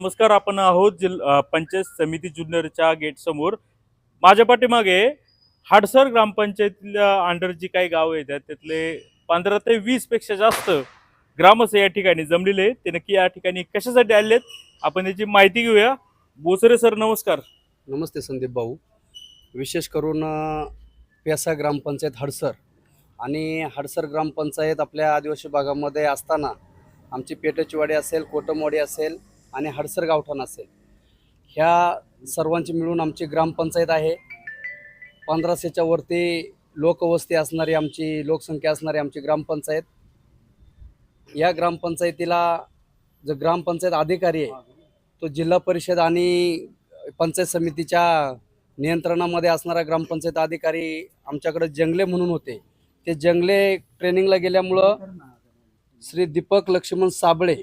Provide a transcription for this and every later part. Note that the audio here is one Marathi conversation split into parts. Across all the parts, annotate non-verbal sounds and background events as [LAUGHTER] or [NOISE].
नमस्कार आपण आहोत जिल पंचायत समिती जुन्नरच्या गेटसमोर माझ्या पाठीमागे हाडसर ग्रामपंचायतीच्या अंडर जी काही गावं येतात त्यातले पंधरा ते वीसपेक्षा जास्त ग्रामस्थ या ठिकाणी जमलेले आहेत. ते नक्की या ठिकाणी कशासाठी आले आहेत? आपण याची माहिती घेऊया. बोसरे सर नमस्कार. नमस्ते संदीप भाऊ. विशेष करून प्यासा पेसा ग्रामपंचायत हडसर आणि हडसर ग्रामपंचायत आपल्या आदिवासी भागामध्ये असताना आमची पेटचीवाडी असेल कोटमवाडी असेल आणि हडसर गावठाण असेल. ह्या सर्वांची मिळून आमची ग्रामपंचायत आहे. पंधराशेच्या वरती लोकवस्ती असणारी आमची लोकसंख्या असणारी आमची ग्रामपंचायत. या ग्रामपंचायतीला जो ग्रामपंचायत अधिकारी आहे तो जिल्हा परिषद आणि पंचायत समितीच्या नियंत्रणामध्ये असणारा ग्रामपंचायत अधिकारी आमच्याकडे जंगले म्हणून होते. ते जंगले ट्रेनिंगला गेल्यामुळं श्री दीपक लक्ष्मण साबळे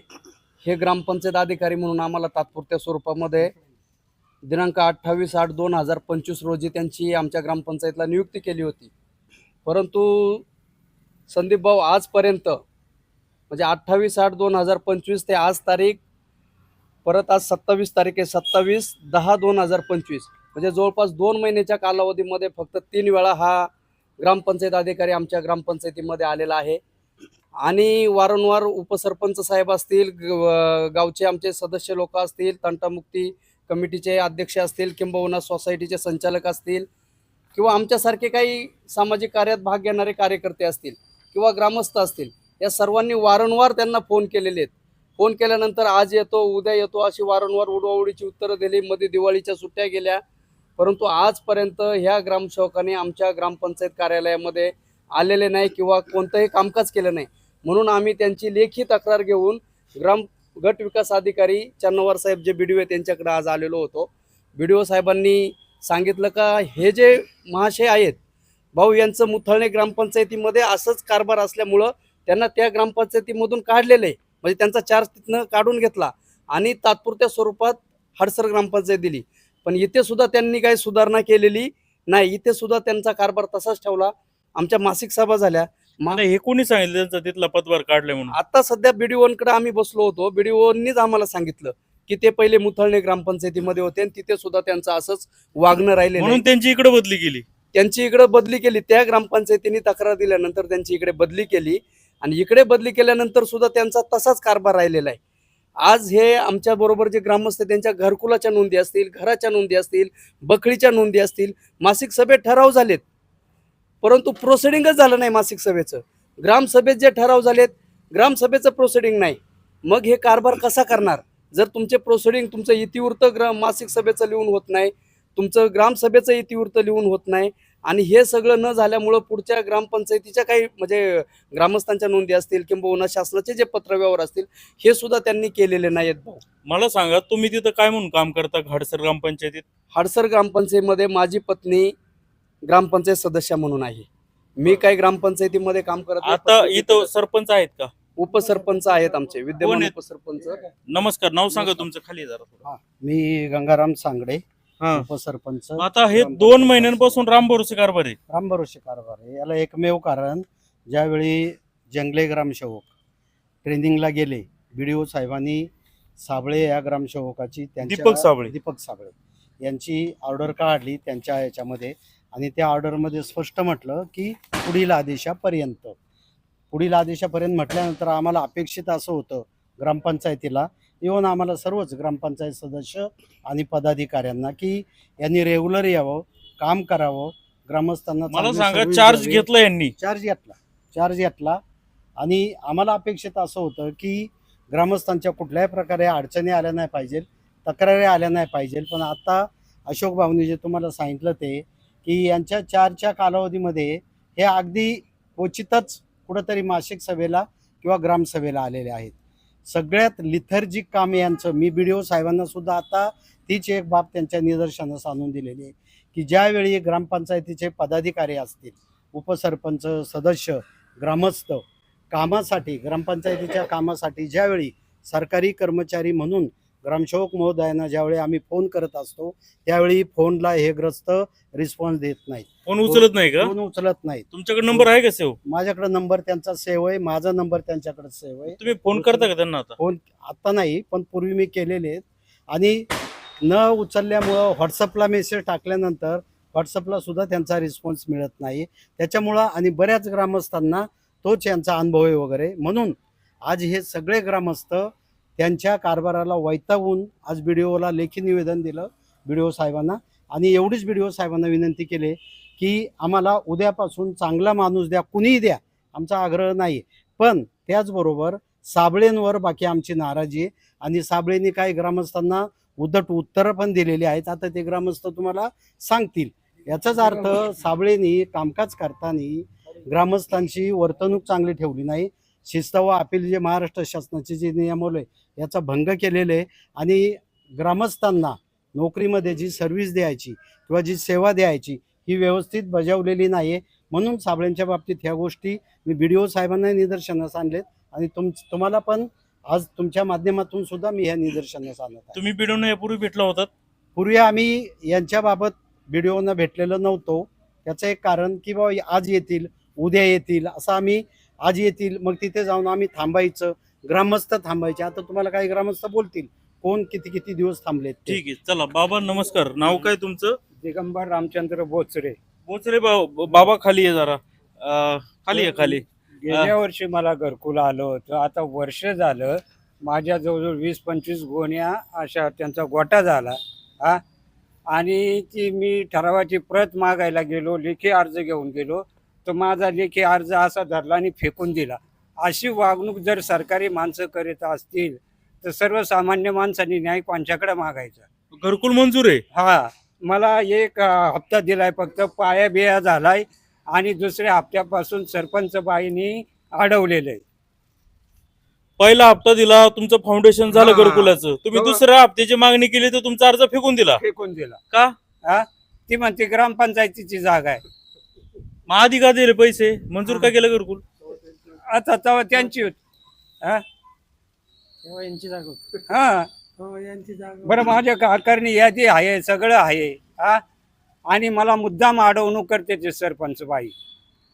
हे ग्रामपंचायत अधिकारी म्हणून आम्हाला तात्पुरत्या स्वरूपामध्ये दिनांक अठ्ठावीस आठ दोन हजार पंचवीस रोजी त्यांची आमच्या ग्रामपंचायतला नियुक्ती केली होती. परंतु संदीप भाऊ आजपर्यंत म्हणजे अठ्ठावीस आठ दोन हजार पंचवीस ते आज तारीख परत आज सत्तावीस तारीख आहे सत्तावीस दहा दोन हजार पंचवीस. म्हणजे जवळपास दोन महिन्याच्या कालावधीमध्ये फक्त तीन वेळा हा ग्रामपंचायत अधिकारी आमच्या ग्रामपंचायतीमध्ये आलेला आहे. आणि वारंवार उपसरपंच साहेब असतील ग- गावचे आमचे सदस्य लोक असतील तंटामुक्ती कमिटीचे अध्यक्ष असतील किंबहुना सोसायटीचे संचालक असतील किंवा आमच्यासारखे काही सामाजिक कार्यात भाग घेणारे कार्यकर्ते असतील किंवा ग्रामस्थ असतील या सर्वांनी वारंवार त्यांना फोन केलेले आहेत. फोन केल्यानंतर आज येतो उद्या येतो अशी वारंवार उडवाउडीची उत्तरं दिली. मध्ये दिवाळीच्या सुट्ट्या गेल्या परंतु आजपर्यंत ह्या ग्रामसेवकांनी आमच्या ग्रामपंचायत कार्यालयामध्ये आलेले नाही किंवा कोणतंही कामकाज केलं नाही. म्हणून आम्ही त्यांची लेखी तक्रार घेऊन ग्राम गट विकास अधिकारी चन्नवार साहेब जे बी डी ओ त्यांच्याकडे आज आलेलो होतो. बी डी ओ साहेबांनी सांगितलं का हे जे महाशय आहेत भाऊ यांचं मुथळणे ग्रामपंचायतीमध्ये असंच कारभार असल्यामुळं त्यांना त्या ग्रामपंचायतीमधून काढलेलं आहे म्हणजे त्यांचा चार्ज तिथनं काढून घेतला आणि तात्पुरत्या स्वरूपात हडसर ग्रामपंचायत दिली. पण इथे सुद्धा त्यांनी काही सुधारणा केलेली नाही. इथे सुद्धा त्यांचा कारभार तसाच ठेवला. आमच्या मासिक सभा झाल्या. मा- नाही, हे कोणी सांगितलं? त्यांचं तिथला पदभार काढलाय म्हणून. आता सध्या बीडीओकडे आम्ही बसलो होतो. बीडीओनीच आम्हाला सांगितलं की ते पहिले मुथळणे ग्रामपंचायतीमध्ये होते आणि तिथे सुद्धा त्यांचं असंच वागणं राहिले म्हणून त्यांची इकडे बदली केली. त्यांची इकडे बदली केली. त्या ग्रामपंचायतीने तक्रार दिल्यानंतर त्यांची इकडे बदली केली. आणि इकडे बदली केल्यानंतर सुद्धा त्यांचा तसाच कारभार राहिलेला आहे. आज हे आमच्या बरोबर जे ग्रामस्थ त्यांच्या घरकुलाच्या नोंदी असतील घराच्या नोंदी असतील बकरीच्या नोंदी असतील मासिक सभेत ठराव झालेत. परंतु प्रोसिडिंगच झालं नाही मासिक सभेचं. ग्रामसभेत जे ठराव झालेत ग्रामसभेचं प्रोसिडिंग नाही. मग हे कारभार कसा करणार? जर तुमचे प्रोसिडिंग तुमचं इतिवृत्त ग्र मासिक सभेचं लिहून होत नाही तुमचं ग्रामसभेचं इतिवृत्त लिहून होत नाही आणि हे सगळं न झाल्यामुळं पुढच्या ग्रामपंचायतीच्या काही म्हणजे ग्रामस्थांच्या नोंदी असतील किंबहुना शासनाचे जे पत्रव्यवहार असतील हे सुद्धा त्यांनी केलेले नाहीत भाऊ. मला सांगा तुम्ही तिथं काय म्हणून काम करता हाडसर ग्रामपंचायतीत? हडसर ग्रामपंचायतीमध्ये माझी पत्नी ग्रामपंचायत सदस्य म्हणून आहे मी काही ग्रामपंचायतीमध्ये काम करत नाही. आता इथं सरपंच आहेत का उपसरपंच आहेत आमचे कोण विद्यमान आहेत? उपसरपंच नमस्कार नाव सांगा तुमचं खाली जरा थोडं. मी गंगाराम सांगडे हा. उपसरपंच आता हे दोन महिन्यांपासून राम भरोसे कारभार आहे रामभरोसे कारभार आहे याला एकमेव कारण ज्यावेळी जंगले ग्रामसेवक ट्रेनिंगला गेले बी डी ओ साहेबांनी साबळे या ग्रामसेवकाची त्यांच्या- दीपक साबळे. दीपक साबळे यांची ऑर्डर काढली त्यांच्या याच्यामध्ये आणि त्या ऑर्डरमध्ये स्पष्ट म्हटलं की पुढील आदेशापर्यंत. पुढील आदेशापर्यंत म्हटल्यानंतर आम्हाला अपेक्षित असं होतं ग्रामपंचायतीला येऊन आम्हाला सर्वच ग्रामपंचायत सदस्य आणि पदाधिकाऱ्यांना की यांनी रेग्युलर यावं काम करावं ग्रामस्थांना मला सांगा चार्ज. घेतला यांनी? चार्ज घेतला. चार्ज घेतला. आणि आम्हाला अपेक्षित असं होतं की ग्रामस्थांच्या कुठल्याही प्रकारे अडचणी आल्या नाही पाहिजे तक्रारी आल्या नाही पाहिजे पण आता अशोक भाऊनी जे तुम्हाला सांगितलं ते की यांच्या चारच्या कालावधीमध्ये हे अगदी क्वचितच कुठंतरी मासिक सभेला किंवा ग्रामसभेला आलेले आहेत. सगळ्यात लिथर्जिक काम यांचं मी बी डी ओ साहेबांना सुद्धा आता तीच एक बाब त्यांच्या निदर्शनास आणून दिलेली आहे की ज्यावेळी ग्रामपंचायतीचे पदाधिकारी असतील उपसरपंच सदस्य ग्रामस्थ कामासाठी ग्रामपंचायतीच्या कामासाठी ज्यावेळी सरकारी कर्मचारी म्हणून ग्रामसेवक महोदयांना ज्यावेळी आम्ही फोन करत असतो त्यावेळी फोनला हे ग्रस्त रिस्पॉन्स देत नाहीत. फोन उचलत नाही का? फोन उचलत नाहीत. तुमच्याकडे नंबर आहे का सेव? माझ्याकडे नंबर त्यांचा सेव्ह आहे माझा नंबर त्यांच्याकडे सेव्ह आहे. तुम्ही फोन करता का त्यांना आता? फोन आता नाही पण पूर्वी मी केलेले आहेत. आणि न उचलल्यामुळं व्हॉट्सअपला मेसेज टाकल्यानंतर व्हॉट्सअपला सुद्धा त्यांचा रिस्पॉन्स मिळत नाही. त्याच्यामुळं आणि बऱ्याच ग्रामस्थांना तोच यांचा अनुभव आहे वगैरे. म्हणून आज हे सगळे ग्रामस्थ त्यांच्या कारभाराला वैतावून आज बी डी ओला लेखी निवेदन दिलं बी डी ओ साहेबांना. आणि एवढीच बी डी ओ साहेबांना विनंती केली की आम्हाला उद्यापासून चांगला माणूस द्या कुणीही द्या आमचा आग्रह नाही पण त्याचबरोबर साबळेंवर बाकी आमची नाराजी आहे. आणि साबळेंनी काही ग्रामस्थांना उद्धट उत्तरं पण दिलेली आहेत. आता ते ग्रामस्थ तुम्हाला सांगतील. याचाच अर्थ साबळेंनी कामकाज करताना ग्रामस्थांची वर्तणूक चांगली ठेवली नाही. शिस्त व अपील जे महाराष्ट्र शासनाचे जे नियमवले याचा भंग केलेले आहे. आणि ग्रामस्थांना नोकरीमध्ये जी सर्व्हिस द्यायची किंवा जी सेवा द्यायची ही व्यवस्थित बजावलेली नाही आहे म्हणून साबळेंच्या बाबतीत ह्या गोष्टी मी बी डी ओ साहेबांना निदर्शनास आणलेत. आणि तुम तुम्हाला पण आज तुमच्या माध्यमातून सुद्धा मी ह्या निदर्शनास आणत आहे. तुम्ही बिडून यापूर्वी भेटला होतात पूर्वी आम्ही यांच्याबाबत बी डी ओना भेटलेलो नव्हतो. त्याचं एक कारण की बाबा आज येतील उद्या येतील असं आम्ही आज येतील मग तिथे जाऊन आम्ही थांबायचं. ग्रामस्थ थांबायचे. आता तुम्हाला काही ग्रामस्थ बोलतील. कोण किती किती दिवस थांबलेत ते. ठीक आहे. चला बाबा नमस्कार. नाव काय तुमचं? दिगंबर रामचंद्र बोचरे. बोचरे बा- बाबा खाली आहे जरा. अं, खाली आहे खाली. गेल्या वर्षी मला घरकुल आलं होतं. आता वर्ष झालं माझ्या जवळजवळ वीस पंचवीस गोण्या अशा त्यांचा गोटा झाला. हा? आणि ती मी ठरावाची प्रत मागायला गेलो लेखी अर्ज घेऊन गेलो. तर माझा लेखी अर्ज असा धरला आणि फेकून दिला. अशी वागणूक जर सरकारी माणसं करीत असतील तर सर्वसामान्य माणसांनी न्याय कोणच्याकडे मागायचा? घरकुल मंजूर आहे. हा मला एक हप्ता दिलाय फक्त पाया बिया झालाय आणि दुसऱ्या हप्त्यापासून सरपंच बाईनी अडवलेलं आहे. पहिला हप्ता दिला तुमचं फाउंडेशन झालं. घरकुलाचं. तुम्ही दुसऱ्या हप्त्याची मागणी केली तर तुमचा अर्ज फेकून दिला. फेकून दिला. का? हा? ती म्हणते ग्रामपंचायतीची जागा आहे. मग आधी का दिले पैसे? मंजूर का केलं घरकुल? आता तेव्हा त्यांची होती. हा? हा. बरं माझ्या कारकारणी यादी आहे सगळं आहे. हा? आणि मला मुद्दाम अडवणूक करते ते सरपंच बाई.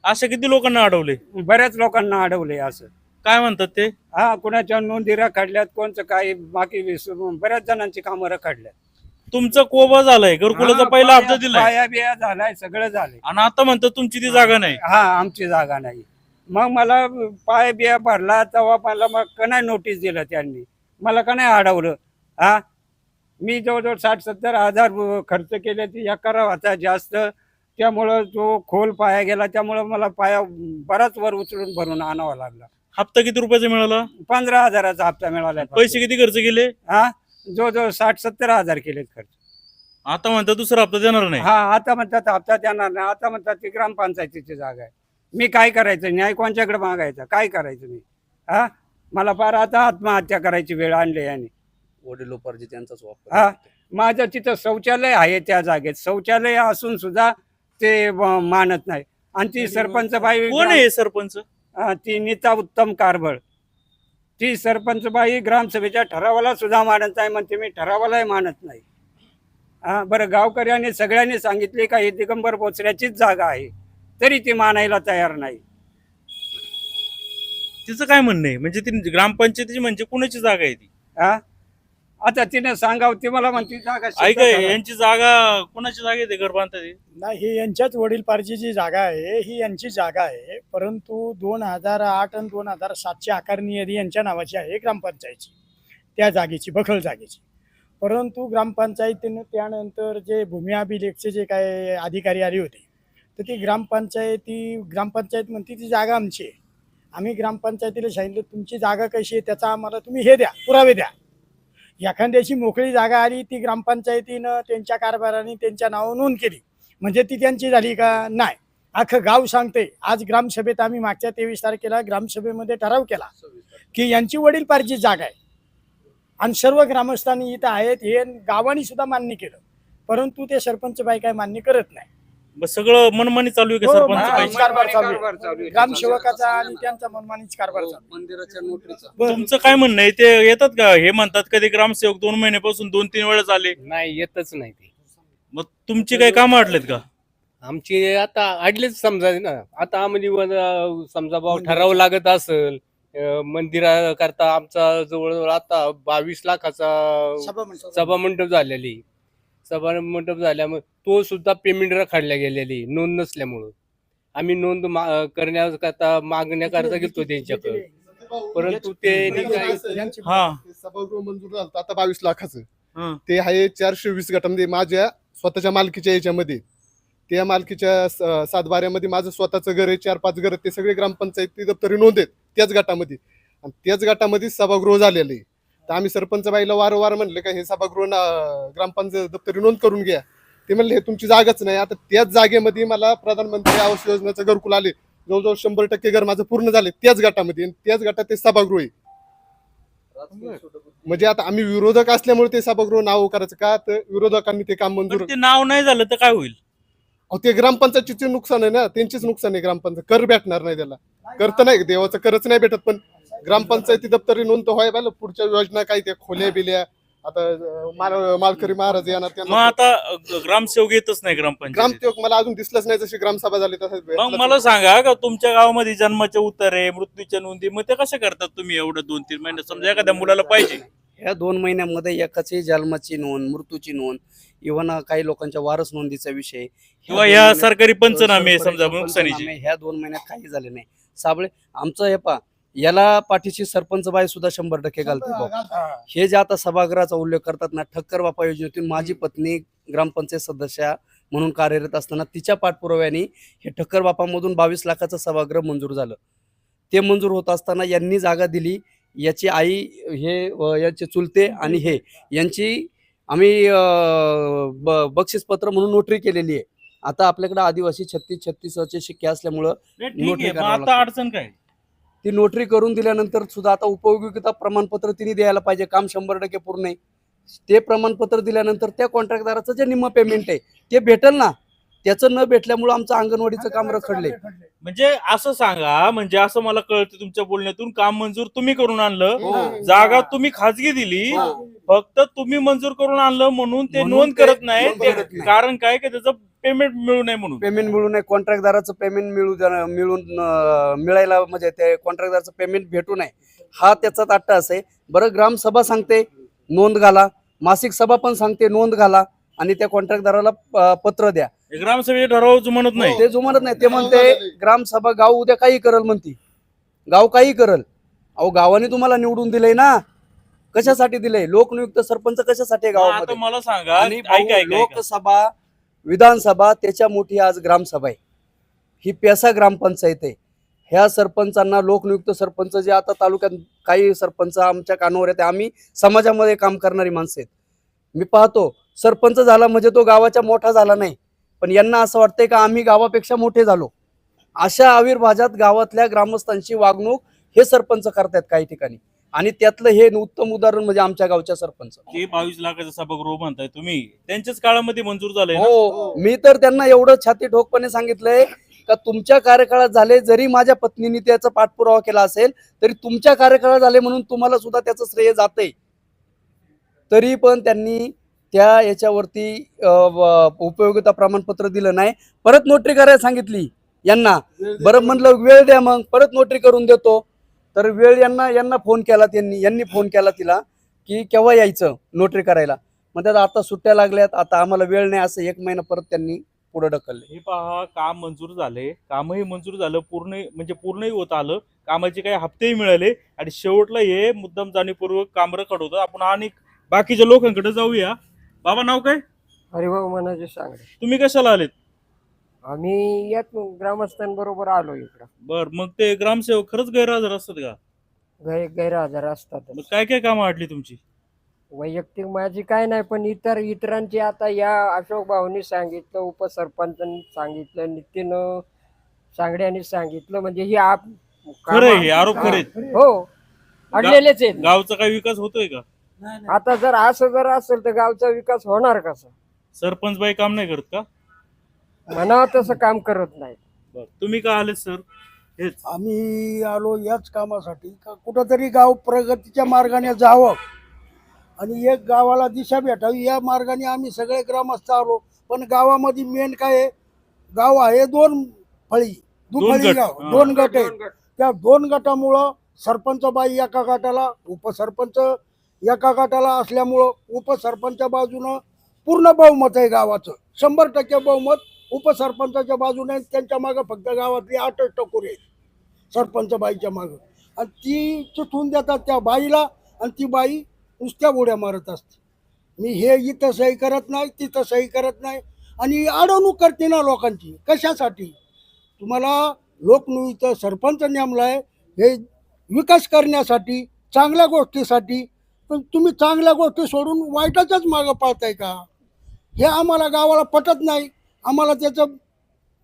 अशा किती लोकांना अडवले? बऱ्याच लोकांना अडवले असं. काय म्हणतात ते? हा कुणाच्या नोंदी रखडल्यात कोणचं काही बाकी विसरून बऱ्याच जणांची कामं रखडल्यात. तुमचा कोबा झालाय घरकुलाचा पहिला हप्ता दिलाय. पाया बिया झालाय सगळं झालंय. आणि आता म्हणतात तुमची ती जागा नाही. हा आमची जागा नाही. मग मला पाय बिया भरला तेव्हा मला मग का नाही नोटीस दिलं त्यांनी? मला का नाही अडवलं? हा? मी जवळजवळ साठ सत्तर हजार खर्च केले ती एकारा होता जास्त. त्यामुळं जो खोल पाया गेला त्यामुळं मला पाया बराच वर उचलून भरून आणावा लागला. हप्ता किती रुपयाचा मिळाला? पंधरा हजाराचा हप्ता मिळाला पैसे किती खर्च केले? हा? जवळजवळ साठ सत्तर हजार केलेत खर्च. आता म्हणतात दुसरा हप्ता देणार नाही? हा आता म्हणतात हप्ता देणार नाही. आता म्हणतात ती ग्रामपंचायतीची जागा आहे. मी काय करायचं? न्याय कोणच्याकडे मागायचा? काय करायचं मी? हा? मला फार आता आत्महत्या करायची वेळ आणली आणि वडिलोपार्जित त्यांचाच वापर हा? माझं तिथं शौचालय आहे त्या जागेत. शौचालय असून सुद्धा ते मानत नाही. आणि ती सरपंच बाई कोण आहे हे सरपंच? हा, ती नीता उत्तम कारबळ ती सरपंच बाई ग्रामसभेच्या ठरावाला सुद्धा मानत नाही म्हणते मी ठरावालाही मानत नाही. हा बरं गावकऱ्यांनी सगळ्यांनी सांगितले का ही दिगंबर बोचऱ्याचीच जागा आहे तरी ती मानायला तयार नाही. तिचं काय म्हणणं आहे? म्हणजे ती ग्रामपंचायतीची म्हणजे कुणाची जागा आहे ती? हा? आता तिने सांगावं ती मला म्हणते जागा ऐक करा. यांची जागा कुणाची जागा आहे ते घर बांधतात हे? नाही ही यांच्याच वडीलपारची जी जागा आहे ही यांची जागा आहे परंतु दोन हजार आठ आणि दोन हजार सातची आकारणी यादी यांच्या नावाची आहे ग्रामपंचायतची त्या जागेची बखल जागेची परंतु ग्रामपंचायतीनं त्यानंतर जे भूमी अभिलेखचे जे काय अधिकारी आले होते तर ती ग्रामपंचायती ग्रामपंचायत म्हणते ती जागा आमची आहे आम्ही ग्रामपंचायतीला सांगितलं तुमची जागा कशी आहे त्याचा आम्हाला तुम्ही हे द्या पुरावे द्या एखाद्याची मोकळी जागा आली ती ग्रामपंचायतीनं त्यांच्या कारभाराने त्यांच्या नावावर नोंद केली. म्हणजे ती त्यांची झाली का? नाही. अख्खं गाव सांगते. आज ग्रामसभेत आम्ही मागच्या तेवीस तारखेला ग्रामसभेमध्ये ठराव केला की यांची वडीलपारची जागा आहे. आणि सर्व ग्रामस्थांनी इथं आहेत हे गावाने सुद्धा मान्य केलं. परंतु ते सरपंच बाई काय मान्य करत नाही. मग सगळं मनमानी चालू आहे का हो, सरपंच? हा, पाहिजे कारभार चालू आहे. कारभार चालू आहे. ग्रामसेवकाचा आणि त्यांचा मनमानीच कारभार चालू आहे. मंदिराच्या नोटरीचा. तुमचं काय म्हणणं आहे? ते येतात का? हे म्हणतात कधी ग्रामसेवक दोन महिन्यापासून दोन तीन वेळा झाले. नाही येतच नाही ते. मग तुमची काही कामं अडलेत का? आमची आता अडलेच समजा ना. आता आम्हाला वन- समजा भाऊ ठराव लागत असेल अं, मंदिराकरता आमचा जवळजवळ आता बावीस लाखाचा सभा मंडप झालेली. सभा मंडप झाल्यामुळे तो सुद्धा पेमेंट रखडल्या गेलेली नोंद नसल्यामुळं. आम्ही नोंद मा- करण्याकरता मागण्याकरता गेलतो त्यांच्याकडे. परंतु ते काय हा. सभागृह मंजूर झालं आता बावीस लाखाचं. हं. ते आहे चारशे वीस गटामध्ये माझ्या स्वतःच्या मालकीच्या याच्यामध्ये. त्या मालकीच्या स- सातबाऱ्यामध्ये माझं स्वतःचं घर आहे चार पाच घर ते सगळे ग्रामपंचायती दप्तरी नोंद आहेत त्याच गटामध्ये. आणि त्याच गटामध्ये सभागृह झालेलं आहे. तर आम्ही सरपंच बाईला वारंवार म्हणले का हे सभागृह ना- ग्रामपंचायत दप्तरी नोंद करून घ्या. ते म्हणले हे तुमची जागाच नाही. आता त्याच जागेमध्ये मला प्रधानमंत्री आवास योजनेचं घरकुल आले. जवळजवळ शंभर टक्के घर माझं पूर्ण झाले त्याच गटामध्ये. त्याच गटात ते सभागृह आहे. म्हणजे आता आम्ही विरोधक असल्यामुळे ते सभागृह नाव करायचं का? तर विरोधकांनी ते काम मंजूर पण ते नाव नाही झालं तर काय होईल? अहो, ते ग्रामपंचायतीचे नुकसान आहे ना. त्यांचीच नुकसान आहे ग्रामपंचायत. कर भेटणार नाही त्याला. कर तर नाही देवाचं करच नाही भेटत. पण ग्रामपंचायती दप्तरी नोंद व्हाय पाहिलं पुढच्या योजना काय त्या खोल्या बिल्या. आता माल- मालकरी महाराज येणार मग त्यांना आता ग्रामसेवक येतच नाही ग्रामपंचायत ग्रामसेवक मला अजून दिसलंच नाही जशी ग्रामसभा झाली तसं मग मला सांगा का तुमच्या गावामध्ये जन्माचे उतारे मृत्यूच्या नोंदी मग ते कशा करतात तुम्ही एवढं दोन तीन महिने? समजा एखाद्या मुलाला पाहिजे. ह्या दोन महिन्यामध्ये एकाची जन्माची नोंद मृत्यूची नोंद इव्हन काही लोकांच्या वारस नोंदीचा विषय. ह्या किंवा दोन या महिन्यात- सरकारी पंचनामे समजा पंचनामे नुकसानीचे ह्या दोन महिन्यात काही झाले नाही. साबळे आमचं हे पा याला पाठीशी सरपंच बाई सुद्धा शंभर टक्के घालते भाऊ. हे. जे आता सभागृहाचा उल्लेख करतात ना ठक्कर बापा योजनेतून माझी पत्नी ग्रामपंचायत सदस्या म्हणून कार्यरत असताना तिच्या पाठपुराव्याने हे ठक्कर बापामधून बावीस लाखाचं सभागृह मंजूर झालं. ते मंजूर होत असताना यांनी जागा दिली याची आई हे याचे चुलते आणि हे यांची आम्ही अ, ब- बक्षीसपत्र म्हणून नोटरी केलेली आहे. आता आपल्याकडे आदिवासी छत्तीस छत्तीसचे शिक्के असल्यामुळं नोटरी आता. अडचण काय? ती नोटरी करून दिल्यानंतर सुद्धा आता उपयोगिता प्रमाणपत्र तिने द्यायला पाहिजे. काम शंभर टक्के पूर्ण आहे. ते प्रमाणपत्र दिल्यानंतर त्या कॉन्ट्रॅक्टदाराचं जे निम्म पेमेंट आहे ते भेटेल ना? त्याचं न भेटल्यामुळं आमचं अंगणवाडीचं काम रखडले म्हणजे असं सांगा म्हणजे असं मला कळतं तुमच्या बोलण्यातून काम मंजूर तुम्ही करून आणलं हो. जागा तुम्ही खाजगी दिली फक्त तुम्ही मंजूर करून आणलं म्हणून ते नोंद करत नाही. ते. कारण काय? की त्याचं पेमेंट मिळू नये म्हणून. पेमेंट मिळू नये कॉन्ट्रॅक्टदाराचं पेमेंट मिळू द्या- मिळून अं, मिळायला म्हणजे ते कॉन्ट्रॅक्टदाराचं पेमेंट भेटू नये. हा त्याचा ताट्टा आहे बरं ग्रामसभा सांगते नोंद घाला. मासिक सभा पण सांगते नोंद घाला. आणि त्या कॉन्ट्रॅक्टदाराला पत्र द्या. हे ग्रामसभेचे ठराव जुमानत नाही. ते जुमानत नाही. ते म्हणते ग्रामसभा गाव उद्या काही करल म्हणती. गाव काही करल. अहो गावाने तुम्हाला निवडून दिलंय ना. कशासाठी दिलंय? लोकनियुक्त सरपंच कशासाठी गावामध्ये? मला सांगा आणि लोकसभा विधानसभा त्याच्या मोठी आज ग्रामसभा आहे. ही पेसा ग्रामपंचायत आहे. ह्या सरपंचांना लोकनियुक्त सरपंच जे आता तालुक्यात काही सरपंच आमच्या कानावर येते आम्ही समाजामध्ये काम करणारी माणसं आहेत. मी पाहतो सरपंच झाला म्हणजे तो गावाच्या मोठा झाला नाही. पण यांना असं वाटतंय का आम्ही गावापेक्षा मोठे झालो. अशा आविर्भाजात गावातल्या ग्रामस्थांची वागणूक हे सरपंच करतायत काही ठिकाणी. आणि त्यातलं हे उत्तम उदाहरण म्हणजे आमच्या गावच्या सरपंच. ते बावीस लाखाचा सभागृह म्हणताय तुम्ही. त्यांच्याच काळामध्ये मंजूर झालंय ना? हो मी तर त्यांना एवढं छाती ठोकपणे सांगितलंय का तुमच्या कार्यकाळात झाले जरी माझ्या पत्नीने त्याचा पाठपुरावा केला असेल तरी तुमच्या कार्यकाळात झाले म्हणून तुम्हाला सुद्धा त्याचं श्रेय जाते तरी पण त्यांनी त्या याच्यावरती उपयोगिता प्रमाणपत्र दिलं नाही. परत नोटरी करायला सांगितली यांना. बरं म्हणलं वेळ द्या मग. परत नोटरी करून देतो. तर वेळ यांना यांना फोन केला त्यांनी यांनी फोन केला तिला की केव्हा यायचं नोटरी करायला? मग त्यात आता सुट्ट्या लागल्यात. आता आम्हाला वेळ नाही असं एक महिना परत त्यांनी पुढे ढकलले. हे पहा काम मंजूर झाले. कामही मंजूर झालं. पूर्ण म्हणजे पूर्णही होत आलं. कामाचे काही हप्तेही मिळाले. आणि शेवटला हे मुद्दाम जाणीवपूर्वक काम रखड होतं. आपण आणि बाकीच्या लोकांकडे जाऊया. बाबा नाव काय? हरिभाऊ मनाचे सांगडे तुम्ही कशाला आलेत? आम्ही यात ग्रामस्थांबरोबर आलो इकडं. बर मग ते ग्रामसेवक खरंच गैरहजर असतात का? गै गैरहजर असतात मग काय काय कामं वाटली तुमची? वैयक्तिक माझी काय नाही पण इतर इतरांची आता या अशोक भाऊनी सांगितलं उपसरपंचांनी सांगितलं नितीन सांगड्यांनी सांगितलं म्हणजे ही आप खरं आहे हे आरोप. खरे आहेत. हो अडलेलेच आहेत. गावचा काही विकास होतोय का? आता जर असं जर असेल तर गावचा विकास होणार कसा? सरपंच बाई काम नाही करत का? म्हणावं तसं काम करत नाही. बर तुम्ही का आलेत सर? हेच. आम्ही आलो याच कामासाठी का कुठंतरी गाव प्रगतीच्या मार्गाने जावं. आणि एक गावाला दिशा भेटावी या मार्गाने आम्ही सगळे ग्रामस्थ आलो. पण गावामध्ये मेन काय आहे? गाव आहे दोन फळी. दोन दुफळी गट, गाव. हा. दोन गट आहेत. त्या दोन गटामुळं सरपंच बाई एका गटाला उपसरपंच एका गटाला असल्यामुळं उपसरपंचा बाजूनं पूर्ण बहुमत आहे गावाचं. शंभर टक्के बहुमत उपसरपंचाच्या बाजूने आहे. त्यांच्या मागं फक्त गावातली आठच टकोरी आहेत. सरपंच बाईच्या मागं. आणि ती चिठून देतात त्या बाईला आणि ती बाई नुसत्या उड्या मारत असते. मी हे इथं सही करत नाही तिथं सही करत नाही आणि अडवणूक करते ना लोकांची. कशासाठी? तुम्हाला लोकनियुक्त सरपंच नेमलाय हे विकास करण्यासाठी चांगल्या गोष्टीसाठी पण तुम्ही चांगल्या गोष्टी सोडून वाईटाच्याच मागं पाळताय का? हे आम्हाला गावाला पटत नाही. आम्हाला त्याचं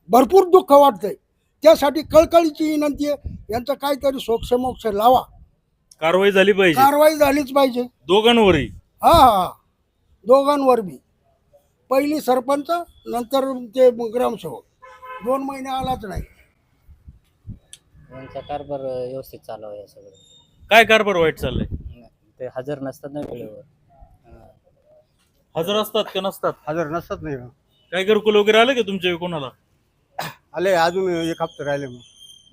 भरपूर दुःख वाटतंय. त्यासाठी कळकळीची विनंती आहे. यांचं काहीतरी सोक्षमोक्ष लावा. कारवाई झाली पाहिजे. कारवाई झालीच पाहिजे. दोघांवरही. हा हा दोघांवर बी. पहिली सरपंच नंतर ते ग्रामसेवक. दोन महिने आलाच नाही. यांचा कारभार व्यवस्थित चालू आहे सगळं. काय कारभार वाईट चाललंय? ते हजर नसतात ना वेळेवर. हजर असतात का नसतात? हजर नसतात नाही. का काय घरकुल वगैरे आलं का तुमच्या कोणाला? आले अजून एक हप्ता राहिले मग.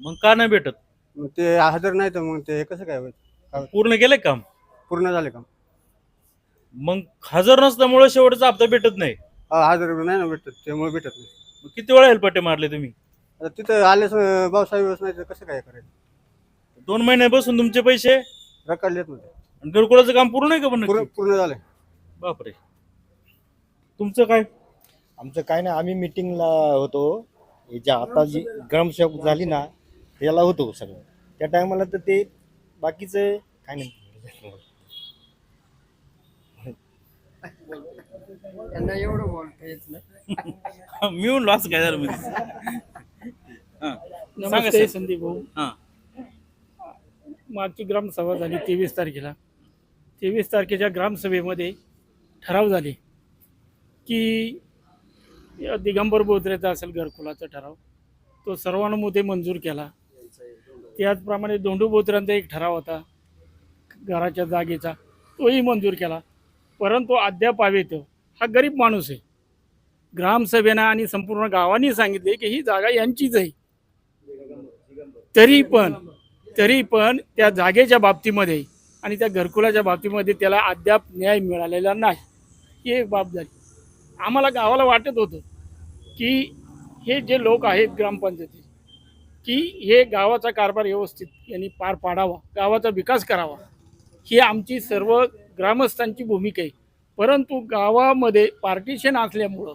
मग का नाही भेटत? मग ते हजर नाही तर मग ते कसं काय होईल? पूर्ण केलंय काम? पूर्ण झाले का मग हजर नसल्यामुळे शेवटचा हप्ता भेटत नाही? हा, हजर नाही ना भेटत त्यामुळे भेटत नाही. मग किती वेळा हेलपाटे मारले तुम्ही? आता तिथं आले पावसाळी नाही तर कसं काय करायचं? दोन महिने बसून तुमचे पैसे? येत नव्हते आणि घरकुलाचं काम पूर्ण आहे का पण पूर्ण नक्की? पूर्ण झाले बापरे. तुमचं काय? आमचं काय नाही आम्ही मिटिंगला होतो. हे जे आता जी ग्रामसेवक झाली ना त्याला होतो सगळं. त्या टायमाला तर ते बाकीचं काय नाही. त्यांना एवढं बोलता येत नाही. [LAUGHS] मी म्हणलो असं काय झालं मध्ये हा. सांगा नमस्ते सर. संदीप भाऊ. हा. मागची ग्रामसभा झाली तेवीस तारखेला. तेवीस तारखेच्या ग्रामसभेमध्ये ठराव झाले की या दिगंबर बोधरेचा असेल घरकुलाचा ठराव तो सर्वानुमते मंजूर केला. त्याचप्रमाणे दोंडू बोधऱ्यांचा एक ठराव होता घराच्या जागेचा तोही मंजूर केला. परंतु अद्याप हवेत हा गरीब माणूस आहे. ग्रामसभेनं आणि संपूर्ण गावांनी सांगितले की ही जागा यांचीच आहे. तरी पण तरी पण त्या जागेच्या बाबतीमध्ये आणि त्या घरकुलाच्या बाबतीमध्ये त्याला अद्याप न्याय मिळालेला नाही. ही एक बाब झाली. आम्हाला गावाला वाटत होतं की हे जे लोक आहेत ग्रामपंचायती की हे गावाचा कारभार व्यवस्थित यांनी पार पाडावा गावाचा विकास करावा ही आमची सर्व ग्रामस्थांची भूमिका आहे. परंतु गावामध्ये पार्टिशन असल्यामुळं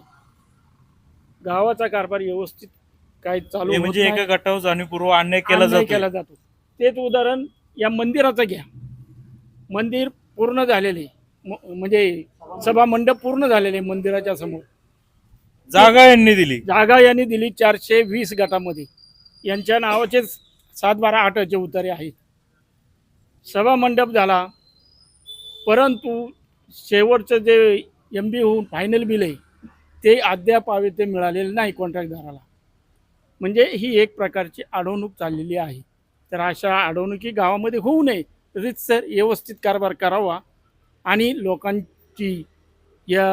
गावाचा कारभार व्यवस्थित काय चालू म्हणजे. एका गटावर जाणीवपूर्वक अन्याय केला केला जातो. तेच उदाहरण या मंदिराचं घ्या. मंदिर पूर्ण झालेले. म्हणजे सभा मंडप पूर्ण झालेले मंदिराच्या समोर. जागा यांनी दिली. जागा यांनी दिली चारशे वीस गटामध्ये. यांच्या नावाचे सात बारा आठचे उतारे आहेत. सभा मंडप झाला. परंतु शेवटचं जे एम बी होऊन फायनल बिल आहे ते अद्याप हवे ते मिळालेलं नाही कॉन्ट्रॅक्टदाराला म्हणजे ही एक प्रकारची अडवणूक चाललेली आहे. तर अशा अडवणुकी गावामध्ये होऊ नये. सर व्यवस्थित कारभार करावा आणि लोकांची या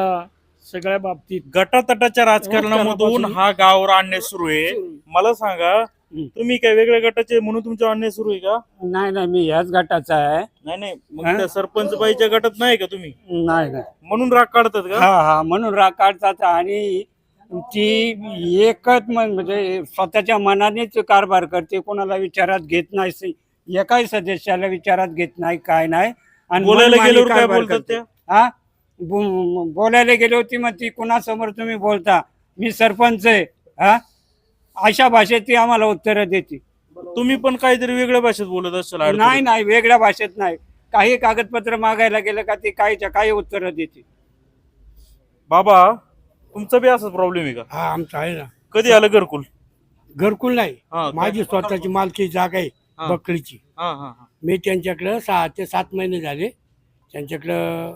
सगळ्या बाबतीत गटातटाच्या राजकारणामधून हा गावावर अन्याय सुरू आहे. मला सांगा तुम्ही काय वेगळ्या गटाचे म्हणून तुमचा अन्याय सुरू आहे का? नाही नाही मी ह्याच गटाचा आहे. नाही नाही मग? त्या सरपंच बाईच्या गटात नाही का तुम्ही? नाही नाही. म्हणून राग काढतात का? हा हा म्हणून राग काढतात आणि ती एकच म्हण- म्हणजे स्वतःच्या मनानेच कारभार करते कोणाला विचारात घेत नाही एकाही सदस्याला विचारात घेत नाही काय नाही. आणि बोलायला मनमानी गेल्यावर काय कारभार बोलतात करते. त्या? हा? बो- बोलायला गेली होती मग ती कुणासमोर तुम्ही बोलता? मी सरपंच आहे. हा? अशा भाषेत ती आम्हाला उत्तरं देते. तुम्ही पण काहीतरी वेगळ्या भाषेत बोलत असाल अडचणीत. नाही नाही वेगळ्या भाषेत नाही. काही कागदपत्र मागायला गेलं का ती काहीच्या काही उत्तरं देते. बाबा तुमचा बी असाच प्रॉब्लेम आहे का? हा आमचं आहे ना. कधी आलं घरकुल? घरकुल नाही. हा, माझी स्वतःची मालकी जागा आहे. बकरीची. हा, हा, हा. मी त्यांच्याकडं सहा ते सात महिने झाले. त्यांच्याकडं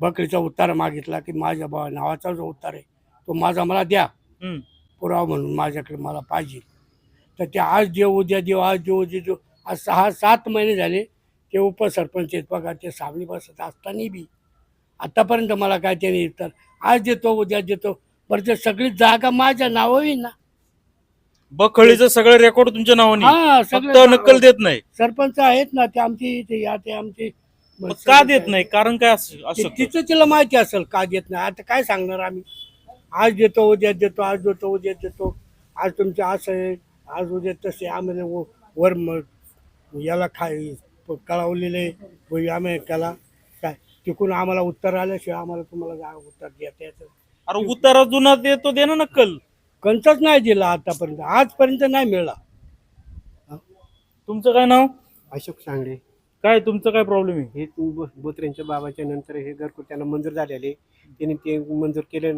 बकरीचा उत्तार मागितला की माझ्या बा नावाचा जो उत्तार आहे तो माझा मला द्या. हम्म. पुरावा म्हणून माझ्याकडे मला पाहिजे. तर ते आज देऊ उद्या देऊ आज देऊ उद्या देऊ आज सहा सात महिने झाले. ते उपसरपंच आहेत बघा ते सावली बसत असताना बी. आतापर्यंत मला काय त्याने तर आज देतो उद्या देतो. बरं ते सगळी जागा माझ्या नावावी ना. बखळीचं सगळं रेकॉर्ड तुमच्या नावाने. हा फक्त नक्कल देत नाही. सरपंच आहेत ना ते आमची ते या ते आमचे मग का देत नाही? कारण काय असं ते- तिचं तिला माहिती असेल का देत नाही. आता काय सांगणार आम्ही? आज देतो उद्या देतो आज देतो उद्या देतो. आज तुमचं असं आहे आज उद्या तसे आम्हाला व- वर याला खाय कळवलेले आम्ही त्याला काय? तिकून आम्हाला उत्तर आल्याशिवाय आम्हाला तुम्हाला काय उत्तर देता येतं अरे उतारा जुना देतो दे ना नक्कल. कंचच नाही दिला आतापर्यंत. आजपर्यंत नाही मिळाला. तुमचं काय नाव? अशोक सांगडे काय तुमचं काय प्रॉब्लेम आहे? हे बो- बोत्रेंच्या बाबाच्या नंतर हे घरकुल त्यांना मंजूर झालेले. त्यांनी ते मंजूर केले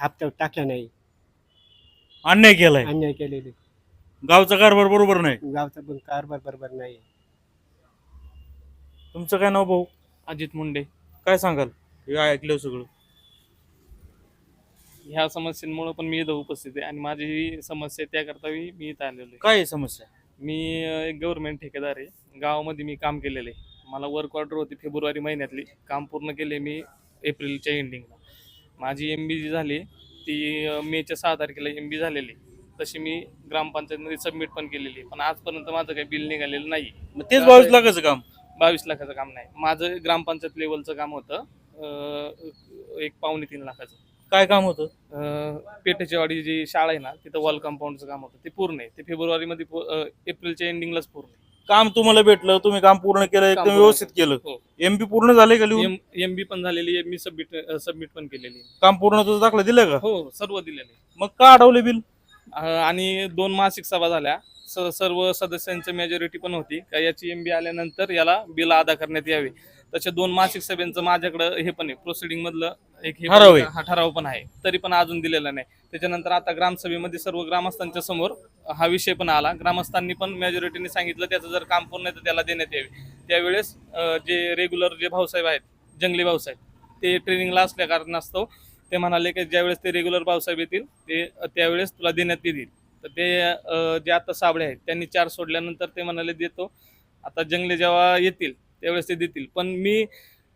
हप्ता टाकला नाही. अन्याय केलाय. अन्याय केलेले. गावचा कारभार बरोबर नाही. गावचा पण कारभार बरोबर नाही. तुमचं काय नाव भाऊ? अजित मुंडे. काय सांगाल? हे ऐकलं सगळं. ह्या समस्यांमुळे पण मी इथं उपस्थित आहे आणि माझी ही समस्या आहे त्याकरता मी मी इथं आलेलो आहे. काय आहे समस्या? मी अं, एक गव्हर्नमेंट ठेकेदार आहे. गावामध्ये मी काम केलेलं आहे. मला वर्क ऑर्डर होती फेब्रुवारी महिन्यातली. काम पूर्ण केले मी एप्रिलच्या एंडिंगला माझी एम बी जी झाली. ती अं, मेच्या सहा तारखेला एम बी झालेली. तशी मी ग्रामपंचायतमध्ये सबमिट पण केलेली आहे. पण आजपर्यंत माझं काही बिल निघालेलं नाही. मग तेच बावीस लाखाचं काम? बावीस लाखाचं काम नाही. माझं ग्रामपंचायत लेवलचं काम होतं. अं, एक पावणे तीन लाखाचं. काय काम होतं? पेठेचेवाडी जी शाळा आहे ना तिथं वॉल कंपाऊंडचं काम होतं. ते पूर्ण आहे. ते फेब्रुवारीमध्ये पू- अं, एप्रिलच्या एंडिंगलाच पूर्ण आहे. काम तुम्हाला भेटलं तुम्ही काम पूर्ण केलं काम एकदम पूर्ण व्यवस्थित केलं. हो. एमपी पूर्ण झाले का लिहून? एम बी पण झालेली आहे. मी सबमिट सबमिट पण केलेली आहे. काम पूर्ण तुझं दाखला दिलं का? हो सर्व दिलेले. मग का अडवले बिल? आणि दोन मासिक सभा झाल्या. स सर्व सदस्यांची मेजॉरिटी पण होती. का याची एम बी आल्यानंतर याला बिल अदा करण्यात यावे. तसे दोन मासिक सभेचं माझ्याकडं हे पण आहे. प्रोसिडिंग मधलं एक हे पण- ठराव आहे. हा ठराव पण आहे. तरी पण अजून दिलेला नाही. त्याच्यानंतर आता ग्रामसभेमध्ये सर्व ग्रामस्थांच्या समोर हा विषय पण आला. ग्रामस्थांनी पण मेजॉरिटीने सांगितलं त्याचं जर काम पूर्ण आहे तर त्याला देण्यात यावे. त्यावेळेस अं, जे रेग्युलर जे भाऊसाहेब आहेत जंगली भाऊसाहेब ते ट्रेनिंगला असल्या कारणास्तव ते म्हणाले की ज्यावेळेस ते रेग्युलर भाऊसाहेब येतील ते त्यावेळेस तुला देण्यात येतील. तर ते अं, जे आता साबळे आहेत त्यांनी चार सोडल्यानंतर ते म्हणाले देतो. आता जंगले जेव्हा येतील त्यावेळेस ते देतील. पण मी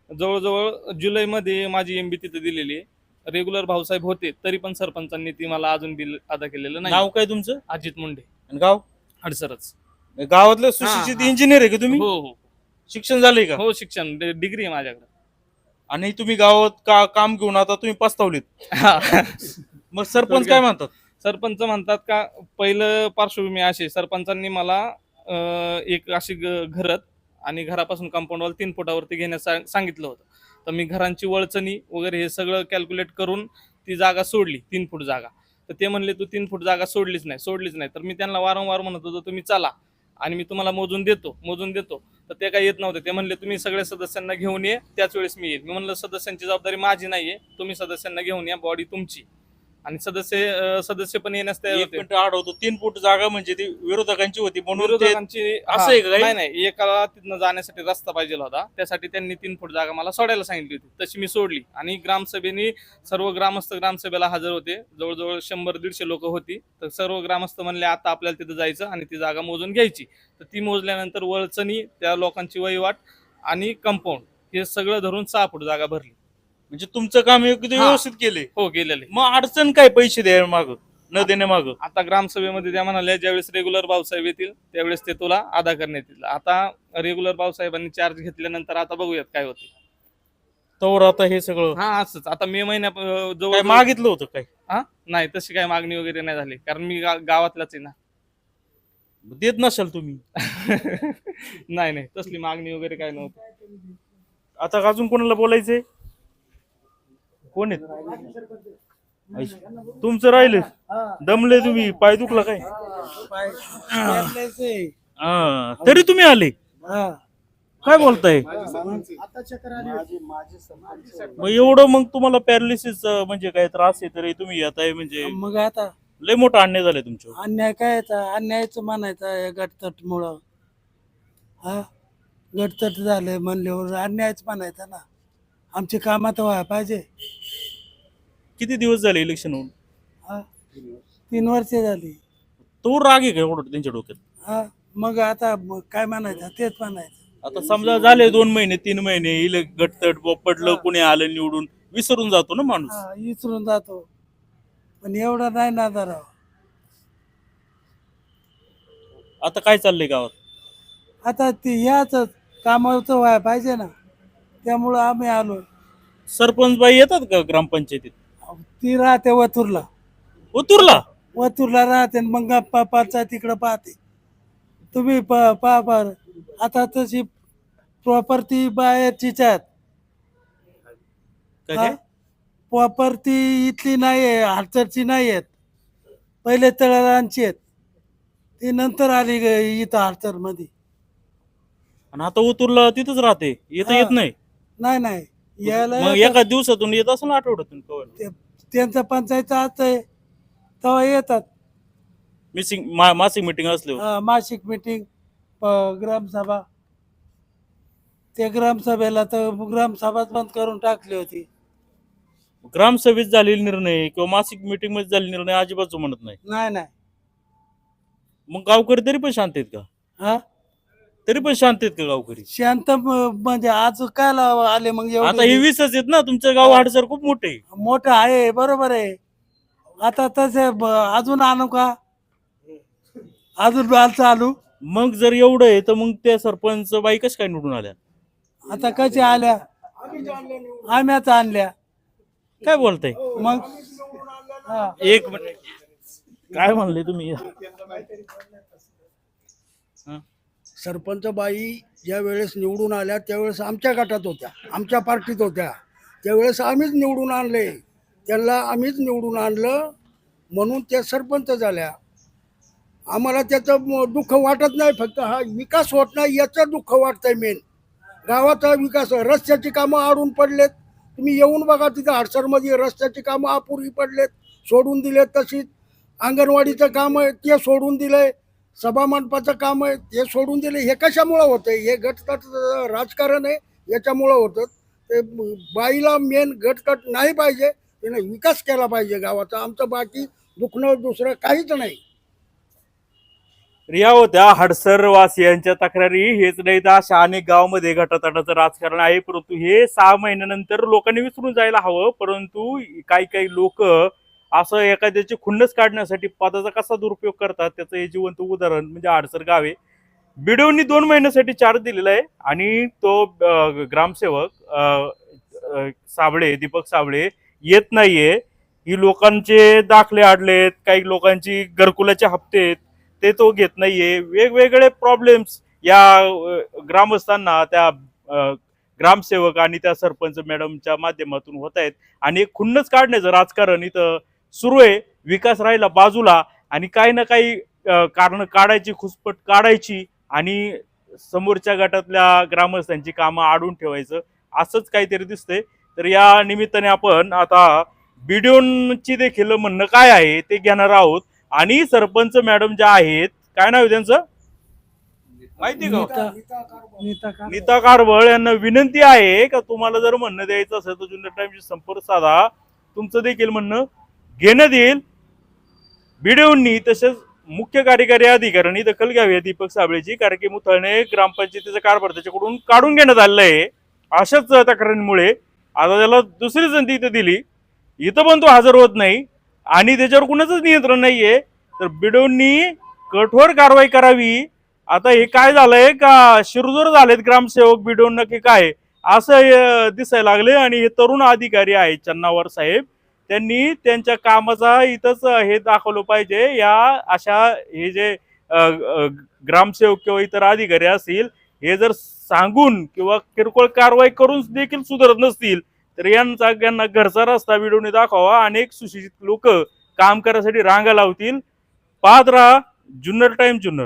जवळजवळ जुलैमध्ये माझी एम बी तिथं दिलेली आहे. रेग्युलर भाऊसाहेब होते तरी पण सरपंचांनी ती मला अजून बिल अदा केलेलं नाही. नाव काय तुमचं? अजित मुंडे. आणि गाव? हडसरच गावातलं सुशिक्षित हा. इंजिनियर आहे का तुम्ही? हो हो. शिक्षण झालंय का? हो शिक्षण. डिग्री आहे माझ्याकडे. आणि तुम्ही गावात का काम घेऊन आता तुम्ही पस्तावलीत? मग सरपंच काय म्हणतात? सरपंच म्हणतात का पहिलं पार्श्वभूमी अशी सरपंचांनी मला अं, एक अशी ग- घरत आणि घरापासून कंपाऊंड वॉल तीन फुटावरती घेण्यास सांगितलं होतं. तर मी घरांची वळचणी वगैरे हे सगळं कॅल्क्युलेट करून ती जागा सोडली तीन फूट जागा. तर ते म्हणले तू तीन फूट जागा सोडलीच नाही सोडलीच नाही. तर मी त्यांना वारंवार म्हणत होतो तुम्ही चला आणि मी तुम्हाला मोजून देतो मोजून देतो. तर ते काही येत नव्हते. ते म्हणले तुम्ही सगळ्या सदस्यांना घेऊन ये त्याच वेळेस मी येईल. मी म्हणलं सदस्यांची जबाबदारी माझी नाहीये तुम्ही सदस्यांना घेऊन या बॉडी तुमची. आणि सदस्य सदस्य पण येण्यास तयार एक होते. मिनिट अडवतो तीन फूट जागा म्हणजे ती विरोधकांची होती म्हणून ते विरोधकांची असं आहे का काही? नाही नाही एकाला तिथनं जाण्यासाठी रस्ता पाहिजे होता. त्यासाठी त्यांनी तीन फूट जागा मला सोडायला सांगितली होती. तशी मी सोडली. आणि ग्रामसभेने सर्व ग्रामस्थ ग्रामसभेला हजर होते. जवळजवळ शंभर दीडशे लोक होती. तर सर्व ग्रामस्थ म्हणले आता आपल्याला तिथं जायचं आणि ती जागा मोजून घ्यायची. तर ती मोजल्यानंतर वळचणी त्या लोकांची वहिवाट आणि कंपाऊंड हे सगळं धरून सहा फूट जागा भरली. म्हणजे तुमचं काम योग्य हा. व्यवस्थित केले. हो गेलेले मग अडचण काय पैसे द्यायला माग? न देण्या माग? आता ग्रामसभेमध्ये त्या म्हणाल्या ज्यावेळेस रेग्युलर भाऊसाहेब येतील त्यावेळेस ते तुला अदा करण्यात येतील. आता रेग्युलर भाऊसाहेबांनी चार्ज घेतल्यानंतर आता बघूयात काय होते. तवर आता हे सगळं हा असंच. आता मे महिन्या अं, जवळ काय मागितलं होतं काय? हा? नाही तशी काही मागणी वगैरे नाही झाली. कारण मी गा- गावातलाच आहे ना. देत नसाल तुम्ही. [LAUGHS] नाही नाही. तसली मागणी वगैरे काय नव्हती. आता अजून कोणाला बोलायचंय? कोण आहेत. तुमचं राहिलं दमले तुम्ही? पाय दुखला काय? हा, तरी तुम्ही आले. काय बोलताय? मग एवढं मग तुम्हाला पॅरालिसिस म्हणजे काय त्रास आहे तरी तुम्ही येत आहे म्हणजे मग आता लय मोठा अन्याय झालाय तुमच्यावर. अन्याय काय अन्यायचं म्हणायचं या गटतट मुळं. हा? गटतट झाले म्हणल्यावर अन्यायच म्हणायचं ना. आमची कामात व्हायला पाहिजे. किती दिवस झाले इलेक्शन होऊन? हा तीन वर्षे झाली. तो राग आहे का एवढं त्यांच्या डोक्यात? हा मग आता काय म्हणायचं? तेच म्हणायचं. आता समजा झाले दोन महिने तीन महिने इले गटतट ब- पडलं कुणी आलं निवडून विसरून जातो ना माणूस. हा विसरून जातो. पण एवढं नाही ना जरा. आता काय चाललंय गावात? आता ते ह्याच कामाचं व्हायला पाहिजे ना. त्यामुळं आम्ही आलो. सरपंच बाई येतात का ग्रामपंचायतीत? ती राहते वथूरला उतरला वथूरला राहते आणि मग पापाचा तिकडं पाहते. तुम्ही पा पा पार आता तशी प्रॉपर्टी बाहेरचीच आहेत. काय काय? प्रॉपर्टी इथली नाही आहे हडसरची नाही आहेत. पहिले तळारांची आहेत. ती नंतर आली ग इथं हडसरमध्ये आणि आता उतरला तिथंच राहते हा. येत नाही. नाही नाही. यायला मग. एका दिवसातून येत असं आठवड्यातून त्यांचं पंचायत आज आहे. तेव्हा येतात. मिसिंग मा मासिक मिटिंग असल्यावर अं, मासिक मिटिंग ग्रामसभा. ते ग्रामसभेला तर ग्रामसभाच बंद करून टाकली होती. ग्रामसभेत झालेले निर्णय किंवा मासिक मिटिंगमध्ये झालेले निर्णय अजिबात म्हणत नाही. नाही नाही. मग गावकरी तरी पण शांत आहेत का? हा? तरी पण शांत आहेत का गावकरी? शांत म- म्हणजे आज काय आले मग एवढे आता हे वीसच आहेत ना तुमचं गाव हाडसर खूप मोठे. मोठं आहे बरोबर आहे. आता तसे ब- अजून आणू का? अजून बाल चालू. मग जर एवढं आहे तर मग त्या सरपंच बाई कश काय निवडून आल्या? आता कसे आल्या? आम्याच आणल्या. काय बोलताय? मग? हा. एक मिनिट. काय म्हणले तुम्ही? सरपंच बाई ज्या वेळेस निवडून आल्या त्यावेळेस आमच्या गटात होत्या आमच्या पार्टीत होत्या. त्यावेळेस आम्हीच निवडून आणले. त्यांना आम्हीच निवडून आणलं. म्हणून त्या सरपंच झाल्या. आम्हाला त्याचं म- दुःख वाटत नाही फक्त हा विकास होत नाही याचं दुःख वाटतंय मेन गावाचा विकास रस्त्याची कामं आडून पडलेत. तुम्ही येऊन बघा तिथं हडसरमध्ये रस्त्याची कामं अपुरी पडलेत. सोडून दिलेत तशीच. अंगणवाडीचं काम आहे ते सोडून दिलं आहे सभामंडपाचं काम आहे ते सोडून दिले. हे कशामुळं होतंय? हे गटतट राजकारण आहे याच्यामुळं होतं. ते बाईला मेन गटतट नाही पाहिजे त्याने विकास केला पाहिजे गावाचा. आमचं बाकी दुखणं दुसरं काहीच नाही. रिया होत्या हडसरवासियांच्या तक्रारी. हेच नाही तर अशा अनेक गावामध्ये गटातटाचं राजकारण आहे परंतु हे सहा महिन्यानंतर लोकांनी विसरून जायला हवं. परंतु काही काही लोक असं एखाद्याची खुन्नस काढण्यासाठी पदाचा कसा दुरुपयोग करतात त्याचं हे जिवंत उदाहरण म्हणजे आडसर गाव. आहे बिडोनी दोन महिन्यासाठी चार्ज दिलेला आहे आणि तो ग्रामसेवक साबळे दीपक साबळे येत नाहीये. ही लोकांचे दाखले आडलेत काही लोकांची घरकुलाचे हप्ते आहेत ते तो घेत नाहीये. वेगवेगळे प्रॉब्लेम्स या ग्रामस्थांना त्या ग्रामसेवक आणि त्या सरपंच मॅडमच्या माध्यमातून होत आहेत. आणि एक खुन्नच काढण्याचं राजकारण इथं सुरू आहे. विकास राहिला बाजूला आणि काही ना काही कारण काढायची खुसपट काढायची आणि समोरच्या गटातल्या ग्रामस्थांची कामं आडून ठेवायचं असंच काहीतरी दिसतंय. तर या निमित्ताने आपण आता बिडिओनची देखील म्हणणं काय आहे ते घेणार आहोत. आणि सरपंच मॅडम ज्या आहेत काय नाव आहे त्यांचं? माहिती का? नीता का नीता कारवळ यांना विनंती आहे का तुम्हाला जर म्हणणं द्यायचं असेल तर जुन्नर टाइमशी संपर्क साधा. तुमचं देखील म्हणणं घेण्यात येईल बीडीओंनी तसेच मुख्य कार्यकारी अधिकाऱ्यांनी दखल घ्यावी दीपक साबळेची कारण की मुथळणे ग्रामपंचायतीचा कारभार त्याच्याकडून काढून घेण्यात आलेलं आहे. अशाच तक्रारींमुळे आता त्याला दुसरी संधी इथं दिली. इथं पण तो हजर होत नाही आणि त्याच्यावर कुणाचंच नियंत्रण नाहीये. तर बिडोंनी कठोर कारवाई करावी. आता हे काय झालंय का? शिरजोर झालेत ग्रामसेवक बिडोन नक्की काय? असं दिसायला लागले आणि हे तरुण अधिकारी आहेत चन्नावर साहेब. त्यांनी त्यांच्या कामाचा इथंच हे दाखवलं पाहिजे. या अशा हे जे ग्रामसेवक किंवा इतर अधिकारी असतील हे जर सांगून किंवा किरकोळ कारवाई करून देखील सुधारत नसतील तर यांचा यांना घरचा रस्ता व्हिडिओने दाखवा अनेक सुशिक्षित लोक काम करायसाठी रांगा लावतील. पाहत राहा जुन्नर टाइम जुन्नर.